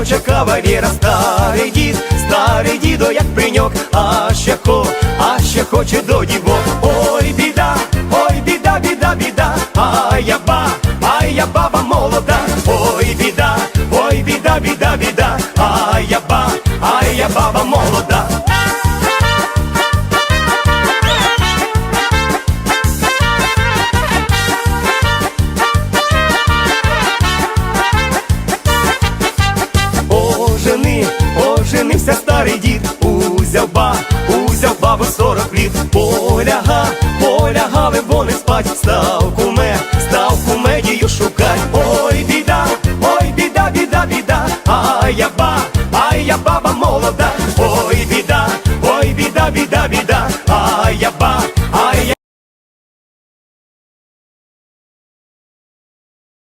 хоче кава, віра, старий дід, старий дідо, як пеньок, а ще хо, а ще хоче до дівок. Ой, біда, ой, біда, біда, біда, а я ба, а я баба молода, ой, біда, ой, біда, біда, біда. жени, оженився старий дід, узяв ба, узяв бабу сорок літ, поляга, полягали вони спать, став куме, став кумедію шукать. Ой, біда, ой, біда, біда, біда, ай я ба, ай я баба молода, ой, біда, ой, біда, біда, біда.